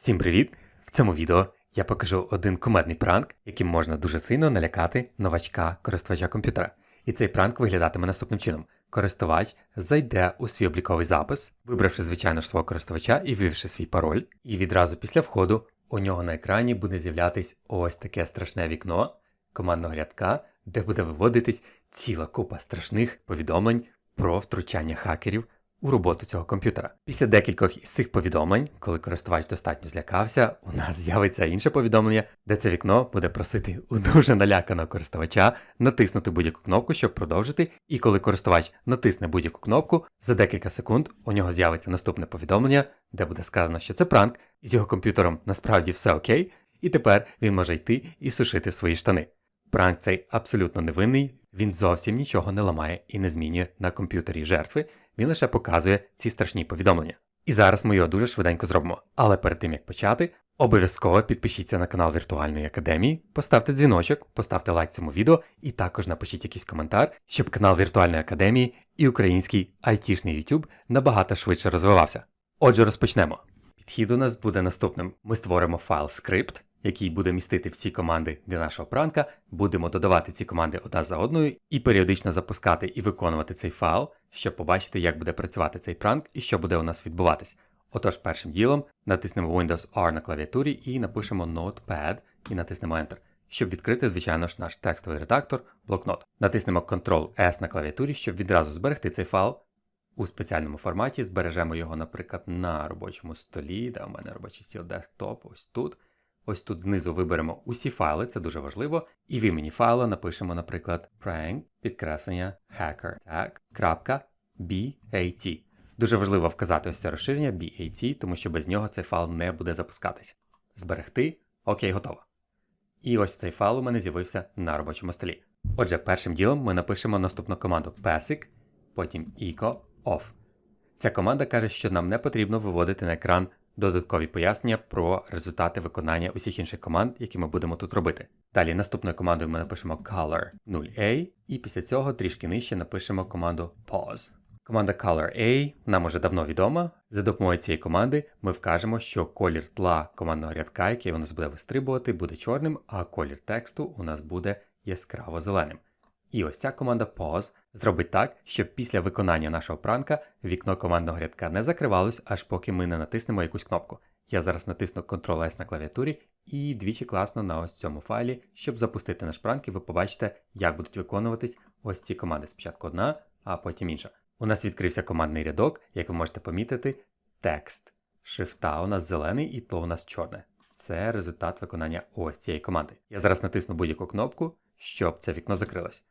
Всім привіт! В цьому відео я покажу один кумедний пранк, яким можна дуже сильно налякати новачка користувача комп'ютера. І цей пранк виглядатиме наступним чином: користувач зайде у свій обліковий запис, вибравши звичайно ж свого користувача і ввівши свій пароль, і відразу після входу у нього на екрані буде з'являтись ось таке страшне вікно командного рядка, де буде виводитись ціла купа страшних повідомлень про втручання хакерів у роботу цього комп'ютера. Після декількох із цих повідомлень, коли користувач достатньо злякався, у нас з'явиться інше повідомлення, де це вікно буде просити у дуже наляканого користувача натиснути будь-яку кнопку, щоб продовжити. І коли користувач натисне будь-яку кнопку, за декілька секунд у нього з'явиться наступне повідомлення, де буде сказано, що це пранк, і з його комп'ютером насправді все окей, і тепер він може йти і сушити свої штани. Пранк цей абсолютно невинний, він зовсім нічого не ламає і не змінює на комп'ютері жертви, він лише показує ці страшні повідомлення. І зараз ми його дуже швиденько зробимо. Але перед тим як почати, обов'язково підпишіться на канал Віртуальної академії, поставте дзвіночок, поставте лайк цьому відео і також напишіть якийсь коментар, щоб канал Віртуальної академії і український айтішний YouTube набагато швидше розвивався. Отже, розпочнемо. Підхід у нас буде наступним: ми створимо файл скрипт, який буде містити всі команди для нашого пранка, будемо додавати ці команди одна за одною і періодично запускати і виконувати цей файл, щоб побачити, як буде працювати цей пранк і що буде у нас відбуватись. Отож, першим ділом натиснемо Windows R на клавіатурі і напишемо Notepad і натиснемо Enter, щоб відкрити, звичайно ж, наш текстовий редактор, блокнот. Натиснемо Ctrl-S на клавіатурі, щоб відразу зберегти цей файл у спеціальному форматі. Збережемо його, наприклад, на робочому столі, де у мене робочий стіл десктоп, ось тут. Ось тут знизу виберемо усі файли, це дуже важливо, і в імені файлу напишемо, наприклад, prank, підкреслення hacker, так, крапка, BAT. Дуже важливо вказати ось це розширення BAT, тому що без нього цей файл не буде запускатися. Зберегти, окей, готово. І ось цей файл у мене з'явився на робочому столі. Отже, першим ділом ми напишемо наступну команду PESIC, потім echo off. Ця команда каже, що нам не потрібно виводити на екран додаткові пояснення про результати виконання усіх інших команд, які ми будемо тут робити. Далі наступною командою ми напишемо color 0a, і після цього трішки нижче напишемо команду pause. Команда color A нам уже давно відома. За допомогою цієї команди ми вкажемо, що колір тла командного рядка, який у нас буде вистрибувати, буде чорним, а колір тексту у нас буде яскраво зеленим. І ось ця команда pause зробить так, щоб після виконання нашого пранка вікно командного рядка не закривалось, аж поки ми не натиснемо якусь кнопку. Я зараз натисну Ctrl-S на клавіатурі і двічі класно на ось цьому файлі, щоб запустити наш пранк, і ви побачите, як будуть виконуватись ось ці команди. Спочатку одна, а потім інша. У нас відкрився командний рядок, як ви можете помітити, текст. Шрифта у нас зелений і то у нас чорне. Це результат виконання ось цієї команди. Я зараз натисну будь-яку кнопку, щоб це вікно закрилось.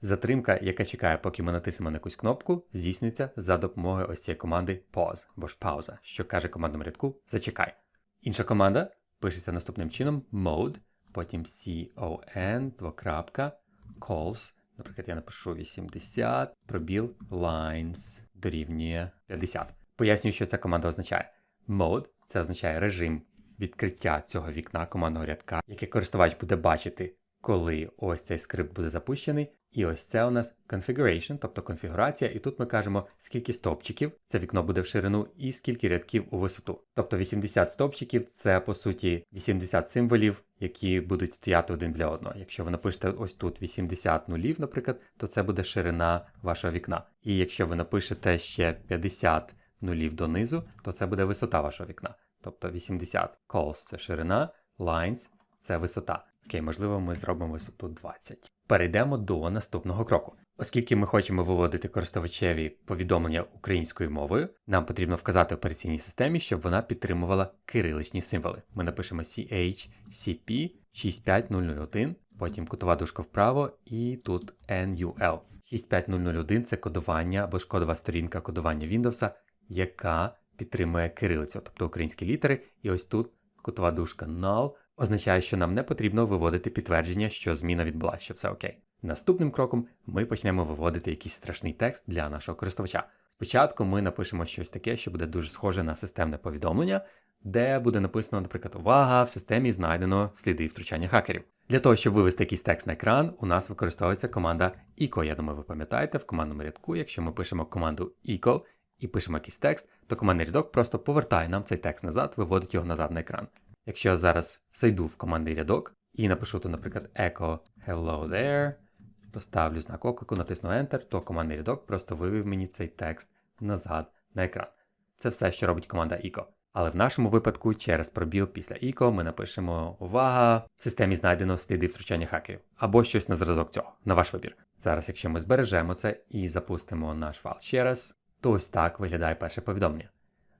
Затримка, яка чекає, поки ми натиснемо на якусь кнопку, здійснюється за допомогою ось цієї команди pause, або ж пауза, що каже командному рядку зачекай. Інша команда пишеться наступним чином: mode, потім con, двокрапка, calls. Наприклад, я напишу 80, пробіл lines дорівнює 50. Пояснюю, що ця команда означає. Mode це означає режим відкриття цього вікна командного рядка, яке користувач буде бачити, коли ось цей скрипт буде запущений. І ось це у нас configuration, тобто конфігурація, і тут ми кажемо, скільки стовпчиків це вікно буде в ширину, і скільки рядків у висоту. Тобто 80 стовпчиків це по суті 80 символів, які будуть стояти один для одного. Якщо ви напишете ось тут 80 нулів, наприклад, то це буде ширина вашого вікна. І якщо ви напишете ще 50 нулів донизу, то це буде висота вашого вікна. Тобто 80 calls – це ширина, lines – це висота. Окей, можливо, ми зробимо висоту 20. Перейдемо до наступного кроку. Оскільки ми хочемо виводити користувачеві повідомлення українською мовою, нам потрібно вказати операційній системі, щоб вона підтримувала кириличні символи. Ми напишемо CHCP 65001, потім кутова дужка вправо і тут NUL. 65001 це кодування або ж кодова сторінка кодування Windows, яка підтримує кирилицю, тобто українські літери. І ось тут кутова дужка null означає, що нам не потрібно виводити підтвердження, що зміна відбулася, що все окей. Наступним кроком ми почнемо виводити якийсь страшний текст для нашого користувача. Спочатку ми напишемо щось таке, що буде дуже схоже на системне повідомлення, де буде написано, наприклад, увага, в системі знайдено сліди втручання хакерів. Для того, щоб вивести якийсь текст на екран, у нас використовується команда echo. Я думаю, ви пам'ятаєте, в командному рядку, якщо ми пишемо команду echo і пишемо якийсь текст, то командний рядок просто повертає нам цей текст назад, виводить його назад на екран. Якщо я зараз зайду в командний рядок і напишу тут, наприклад, echo hello there, поставлю знак оклику, натисну Enter, то командний рядок просто вивів мені цей текст назад на екран. Це все, що робить команда echo. Але в нашому випадку через пробіл після echo ми напишемо увага, в системі знайдено сліди втручання хакерів або щось на зразок цього, на ваш вибір. Зараз, якщо ми збережемо це і запустимо наш файл ще раз, то ось так виглядає перше повідомлення.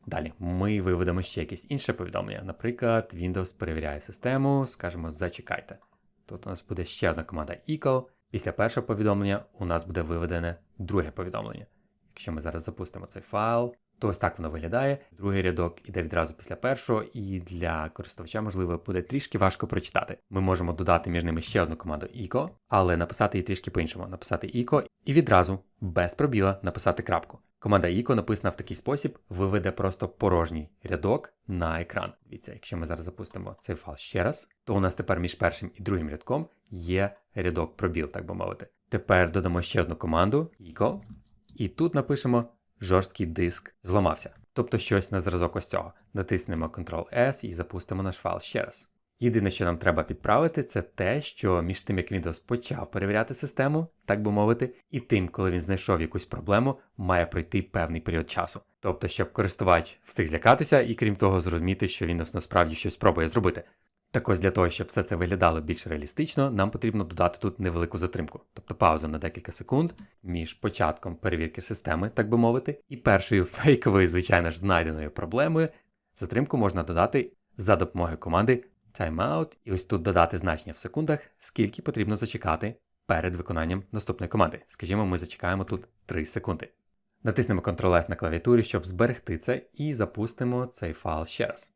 Далі ми виведемо ще якесь інше повідомлення. Наприклад, Windows перевіряє систему, скажемо зачекайте. Тут у нас буде ще одна команда echo. Після першого повідомлення у нас буде виведене друге повідомлення. Якщо ми зараз запустимо цей файл, то ось так воно виглядає. Другий рядок іде відразу після першого, і для користувача, можливо, буде трішки важко прочитати. Ми можемо додати між ними ще одну команду echo, але написати її трішки по-іншому. Написати echo і відразу, без пробіла, написати крапку. Команда echo написана в такий спосіб, виведе просто порожній рядок на екран. Дивіться, якщо ми зараз запустимо цей файл ще раз, то у нас тепер між першим і другим рядком є рядок пробіл, так би мовити. Тепер додамо ще одну команду echo, і тут напишемо жорсткий диск зламався. Тобто щось на зразок ось цього. Натиснемо Ctrl-S і запустимо наш файл ще раз. Єдине, що нам треба підправити, це те, що між тим, як Windows почав перевіряти систему, так би мовити, і тим, коли він знайшов якусь проблему, має пройти певний період часу. Тобто, щоб користувач встиг злякатися і крім того, зрозуміти, що Windows насправді щось спробує зробити. Так ось для того, щоб все це виглядало більш реалістично, нам потрібно додати тут невелику затримку, тобто паузу на декілька секунд між початком перевірки системи, так би мовити, і першою фейковою, звичайно ж, знайденою проблемою. Затримку можна додати за допомогою команди timeout, і ось тут додати значення в секундах, скільки потрібно зачекати перед виконанням наступної команди. Скажімо, ми зачекаємо тут 3 секунди. Натиснемо Ctrl-S на клавіатурі, щоб зберегти це, і запустимо цей файл ще раз.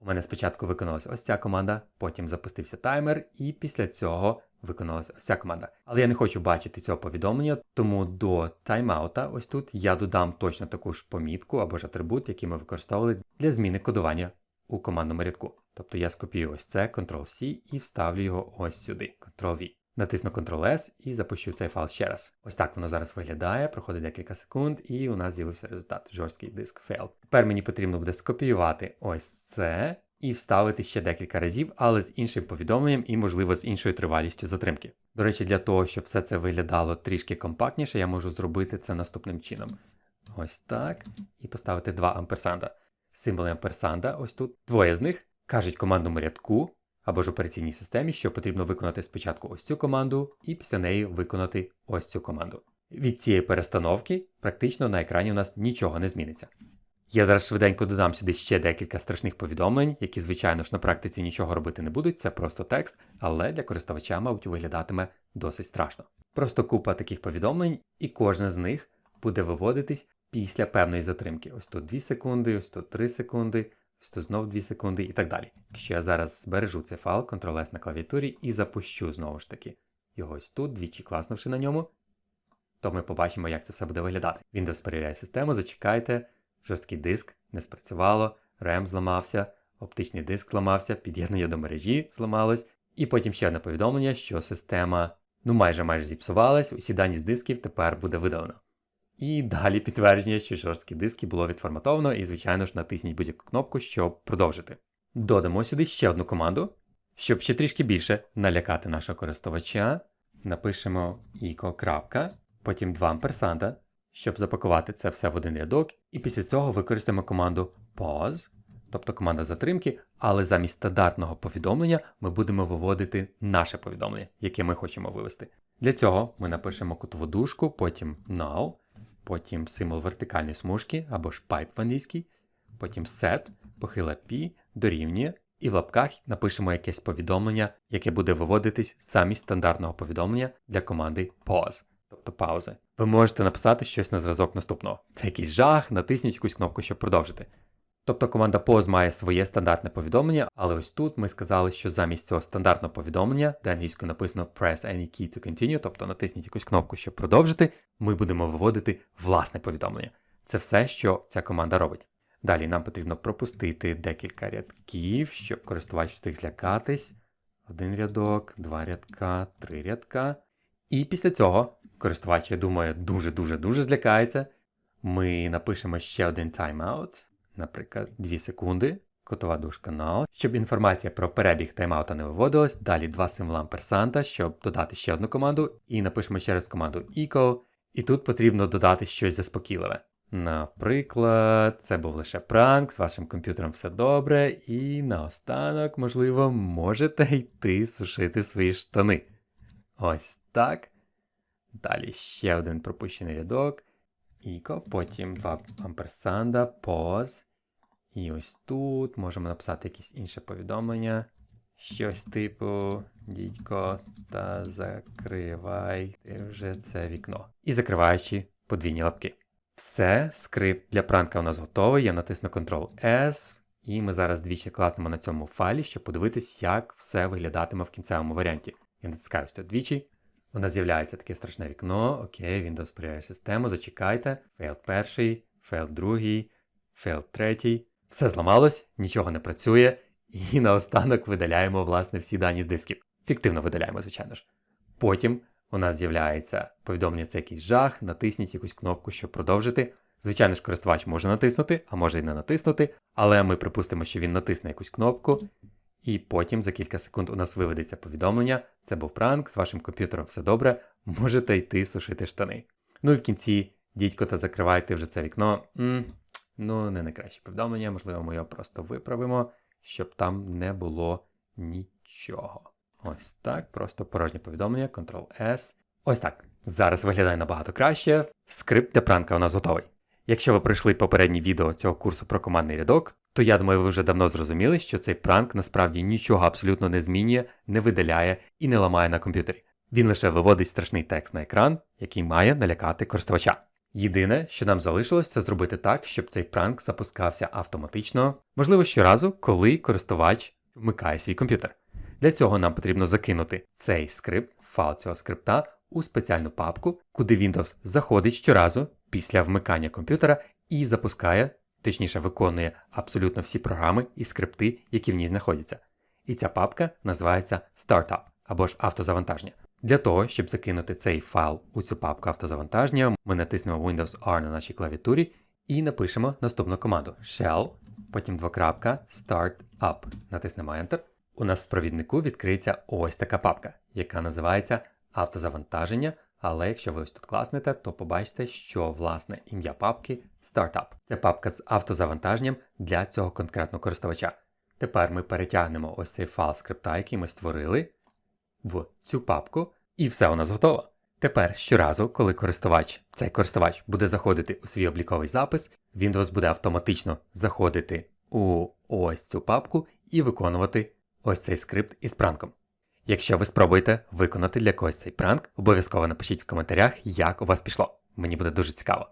У мене спочатку виконалася ось ця команда, потім запустився таймер, і після цього виконалася ось ця команда. Але я не хочу бачити цього повідомлення, тому до таймаута, ось тут, я додам точно таку ж помітку або ж атрибут, який ми використовували для зміни кодування у командному рядку. Тобто я скопію ось це, Ctrl-C і вставлю його ось сюди, Ctrl-V. Натисну Ctrl-S і запущу цей файл ще раз. Ось так воно зараз виглядає, проходить декілька секунд, і у нас з'явився результат жорсткий диск failed. Тепер мені потрібно буде скопіювати ось це і вставити ще декілька разів, але з іншим повідомленням і, можливо, з іншою тривалістю затримки. До речі, для того, щоб все це виглядало трішки компактніше, я можу зробити це наступним чином. Ось так. І поставити два амперсанда. Символи амперсанда, ось тут. Двоє з них кажуть командному рядку або ж операційній системі, що потрібно виконати спочатку ось цю команду, і після неї виконати ось цю команду. Від цієї перестановки практично на екрані у нас нічого не зміниться. Я зараз швиденько додам сюди ще декілька страшних повідомлень, які, звичайно ж, на практиці нічого робити не будуть, це просто текст, але для користувача, мабуть, виглядатиме досить страшно. Просто купа таких повідомлень, і кожне з них буде виводитись після певної затримки. Ось тут 2 секунди, ось тут 3 секунди, тут знов 2 секунди і так далі. Якщо я зараз збережу цей файл, Ctrl-S на клавіатурі і запущу знову ж таки його ось тут, двічі класнувши на ньому, то ми побачимо, як це все буде виглядати. Windows перевіряє систему, зачекайте, жорсткий диск не спрацювало, RAM зламався, оптичний диск зламався, під'єднання до мережі зламалось, і потім ще одне повідомлення, що система ну майже майже зіпсувалась, усі дані з дисків тепер буде видалено. І далі підтвердження, що жорсткі диски було відформатовано, і, звичайно ж, натисніть будь-яку кнопку, щоб продовжити. Додамо сюди ще одну команду, щоб ще трішки більше налякати нашого користувача. Напишемо eco. Потім 2 амперсанда, щоб запакувати це все в один рядок, і після цього використаємо команду pause, тобто команда затримки, але замість стандартного повідомлення ми будемо виводити наше повідомлення, яке ми хочемо вивести. Для цього ми напишемо кутову дужку, потім null, потім символ вертикальної смужки або ж пайп в англійській, потім set, похила P, дорівнює, і в лапках напишемо якесь повідомлення, яке буде виводитись замість стандартного повідомлення для команди pause, тобто паузи. Ви можете написати щось на зразок наступного. Це якийсь жах, натисніть якусь кнопку, щоб продовжити. Тобто команда pause має своє стандартне повідомлення, але ось тут ми сказали, що замість цього стандартного повідомлення, де англійською написано Press any key to continue, тобто натисніть якусь кнопку, щоб продовжити, ми будемо виводити власне повідомлення. Це все, що ця команда робить. Далі нам потрібно пропустити декілька рядків, щоб користувач встиг злякатись. Один рядок, два рядка, три рядка. І після цього користувач, я думаю, дуже-дуже-дуже злякається. ми напишемо ще один тайм-аут, наприклад, 2 секунди, котова дужка null, щоб інформація про перебіг тайм-аута не виводилась, далі два символа амперсанта, щоб додати ще одну команду, і напишемо ще раз команду echo, і тут потрібно додати щось заспокійливе. Наприклад, це був лише пранк, з вашим комп'ютером все добре, і наостанок, можливо, можете йти сушити свої штани. Ось так. Далі ще один пропущений рядок. Іко, потім два амперсанда, поз. І ось тут можемо написати якесь інше повідомлення. Щось типу, дідько, та закривай вже це вікно. І закриваючи подвійні лапки. Все, скрипт для пранка у нас готовий. Я натисну Ctrl-S, і ми зараз двічі класнемо на цьому файлі, щоб подивитись, як все виглядатиме в кінцевому варіанті. Я натискаю двічі. У нас з'являється таке страшне вікно. Окей, Windows перевіряє систему, зачекайте. Фейл перший, фейл другий, фейл третій. Все зламалось, нічого не працює, і наостанок видаляємо, власне, всі дані з дисків. Фіктивно видаляємо, звичайно ж. Потім у нас з'являється повідомлення, це якийсь жах, натисніть якусь кнопку, щоб продовжити. Звичайно ж, користувач може натиснути, а може і не натиснути, але ми припустимо, що він натисне якусь кнопку, і потім за кілька секунд у нас виведеться повідомлення. Це був пранк, з вашим комп'ютером все добре, можете йти сушити штани. Ну і в кінці, дідько, та закривайте вже це вікно. м ну, не найкраще повідомлення, можливо, ми його просто виправимо, щоб там не було нічого. Ось так, просто порожнє повідомлення, Ctrl-S. Ось так. Зараз виглядає набагато краще. Скрипт для пранка у нас готовий. Якщо ви пройшли попереднє відео цього курсу про командний рядок, то я думаю, ви вже давно зрозуміли, що цей пранк насправді нічого абсолютно не змінює, не видаляє і не ламає на комп'ютері. Він лише виводить страшний текст на екран, який має налякати користувача. Єдине, що нам залишилось, це зробити так, щоб цей пранк запускався автоматично, можливо, щоразу, коли користувач вмикає свій комп'ютер. Для цього нам потрібно закинути цей скрипт, файл цього скрипта у спеціальну папку, куди Windows заходить щоразу після вмикання комп'ютера і запускає, точніше виконує абсолютно всі програми і скрипти, які в ній знаходяться. І ця папка називається Startup або ж автозавантаження. Для того, щоб закинути цей файл у цю папку автозавантаження, ми натиснемо Windows R на нашій клавіатурі і напишемо наступну команду shell, потім двокрапка Startup. Натиснемо Enter. У нас в провіднику відкриється ось така папка, яка називається автозавантаження. Але якщо ви ось тут класнете, то побачите, що власне ім'я папки Startup. Це папка з автозавантаженням для цього конкретного користувача. Тепер ми перетягнемо ось цей файл скрипта, який ми створили, в цю папку, і все у нас готово. Тепер щоразу, коли користувач, цей користувач буде заходити у свій обліковий запис, Windows буде автоматично заходити у ось цю папку і виконувати ось цей скрипт із пранком. Якщо ви спробуєте виконати для когось цей пранк, обов'язково напишіть в коментарях, як у вас пішло. Мені буде дуже цікаво.